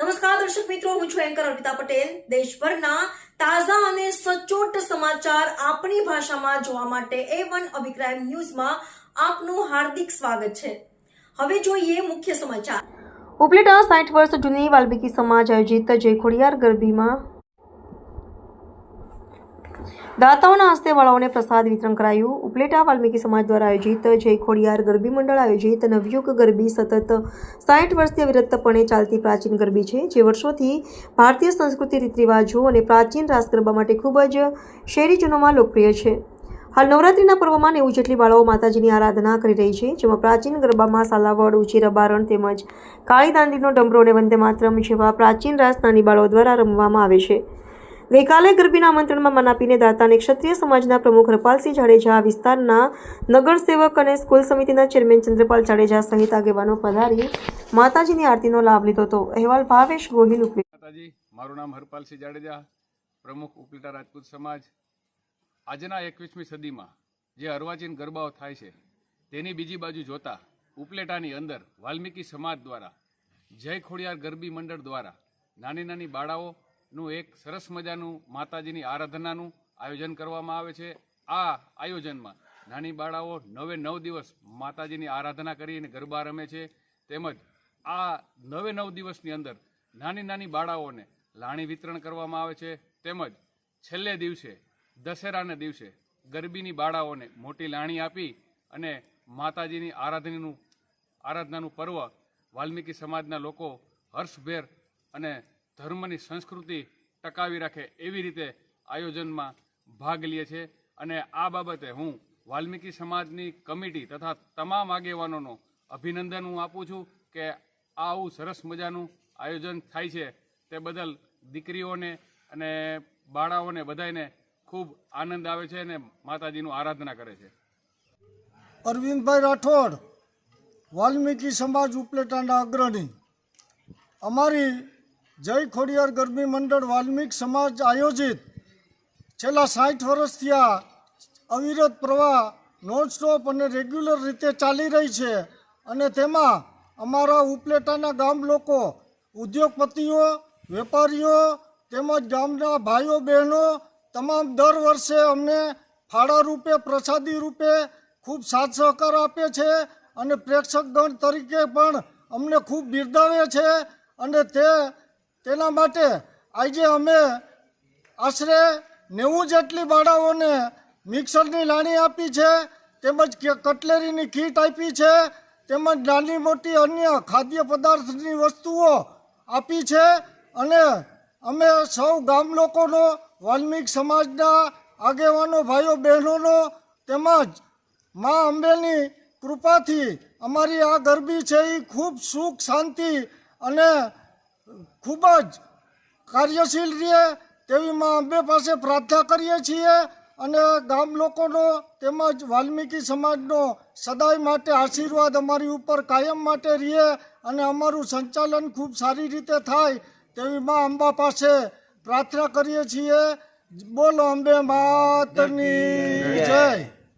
નમસ્કાર, દર્શક મિત્રો, હું છું એન્કર અર્પિતા પટેલ. દેશભરના તાજા અને સચોટ સમાચાર આપણી ભાષામાં જોવા માટે એ વન અભિપ્રાય ન્યૂઝમાં આપનું હાર્દિક સ્વાગત છે. હવે જોઈએ મુખ્ય સમાચાર. ઉપલેટા સાઠ વર્ષ જૂની વાલ્મીકી સમાજ આયોજિત જય ખોડિયાર ગરબીમાં દાતાઓના હસ્તે વાળાઓને પ્રસાદ વિતરણ કરાયું. ઉપલેટા વાલ્મીકી સમાજ દ્વારા આયોજિત જય ખોડિયાર ગરબી મંડળ આયોજિત નવયુગ ગરબી સતત સાઠ વર્ષથી અવિરતપણે ચાલતી પ્રાચીન ગરબી છે, જે વર્ષોથી ભારતીય સંસ્કૃતિ રીત રિવાજો અને પ્રાચીન રાસ ગરબા માટે ખૂબ જ શહેરીજનોમાં લોકપ્રિય છે. હાલ નવરાત્રિના પર્વમાં નેવું જેટલી બાળાઓ માતાજીની આરાધના કરી રહી છે, જેમાં પ્રાચીન ગરબામાં સાલાવડ ઉચી રબારણ તેમજ કાળી દાંડીનો ડમરો અને વંદે માતરમ જેવા પ્રાચીન રાસ નાની બાળાઓ દ્વારા રમવામાં આવે છે. ગઈકાલે ગરબીના આમંત્રણમાં મન આપીને દાતા ક્ષત્રિય સમાજના પ્રમુખ રપાલસિંહ જાડેજા વિસ્તારના નગરસેવક અને સ્કૂલ સમિતિના ચેરમેન ચંદ્રપાલ જાડેજા સહિત આગેવાનો પધારી માતાજીની આરતીનો લાભ લીધો હતો. અહેવાલ ભાવેશ ગોહિલ ઉપલી માતાજી, મારું નામ હરપાલસિંહ જાડેજા, પ્રમુખ ઉપલેટા રાજપૂત સમાજ. આજના એકવીસમી સદીમાં જે અર્વાચીન ગરબાઓ થાય છે, તેની બીજી બાજુ જોતા ઉપલેટાની અંદર વાલ્મીકી સમાજ દ્વારા જય ખોડિયાર ગરબી મંડળ દ્વારા નાની નાની બાળાઓનું એક સરસ મજાનું માતાજીની આરાધનાનું આયોજન કરવામાં આવે છે. આ આયોજનમાં નાની બાળાઓ નવે નવ દિવસ માતાજીની આરાધના કરીને ગરબા રમે છે. તેમજ આ નવે નવ દિવસની અંદર નાની નાની બાળાઓને લાણી વિતરણ કરવામાં આવે છે. તેમજ છેલ્લે દિવસે, દશેરાના દિવસે ગરબીની બાળાઓને મોટી લાણી આપી અને માતાજીની આરાધનાનું આરાધનાનું પર્વ વાલ્મીકી સમાજના લોકો હર્ષભેર અને ધર્મની સંસ્કૃતિ ટકાવી રાખે એવી રીતે આયોજનમાં ભાગ લે છે. અને આ બાબતે હું વાલ્મીકી સમાજની કમિટી તથા તમામ આગેવાનોનો અભિનંદન હું આપું છું કે આવું સરસ મજાનું આયોજન થાય છે તે બદલ દીકરીઓને અને બાળાઓને બધાને ખૂબ આનંદ આવે છે અને માતાજીનું આરાધના કરે છે. અરવિંદભાઈ રાઠોડ, વાલ્મીકી સમાજ ઉપલેટાના અગ્રણી. અમારી જય ખોડિયાર ગરબી મંડળ વાલ્મીક સમાજ આયોજિત. છેલ્લા સાઠ વર્ષથી આ અવિરત પ્રવાહ નોન સ્ટોપ અને રેગ્યુલર રીતે ચાલી રહી છે અને તેમાં અમારા ઉપલેટાના ગામ લોકો, ઉદ્યોગપતિઓ, વેપારીઓ તેમજ ગામના ભાઈઓ, બહેનો તમામ દર વર્ષે અમને ફાળા રૂપે પ્રસાદી રૂપે ખૂબ સાથ સહકાર આપે છે અને પ્રેક્ષકગણ તરીકે પણ અમને ખૂબ બિરદાવે છે અને તે તેના માટે આજે અમે આશરે નેવું જેટલી બાળાઓને મિક્સરની લાણી આપી છે, તેમજ કટલેરીની કીટ આપી છે, તેમજ નાની મોટી અન્ય ખાદ્ય પદાર્થની વસ્તુઓ આપી છે અને અમે સૌ ગામ લોકોનો, વાલ્મિક સમાજના આગેવાનો, ભાઈઓ, બહેનોનો, તેમજ મા અંબેની કૃપાથી અમારી આ ગરબી છે એ ખૂબ સુખ, શાંતિ અને ખૂબ જ કાર્યશીલ રહે તેવી મા અંબે પાસે પ્રાર્થના કરીએ છીએ અને ગામ લોકોનો તેમજ વાલ્મીકી સમાજનો સદાય માટે આશીર્વાદ અમારી ઉપર કાયમ માટે રહે અને અમારું સંચાલન ખૂબ સારી રીતે થાય તેવી માં અંબા પાસે પ્રાર્થના કરીએ છીએ. બોલો અંબે માતની જય.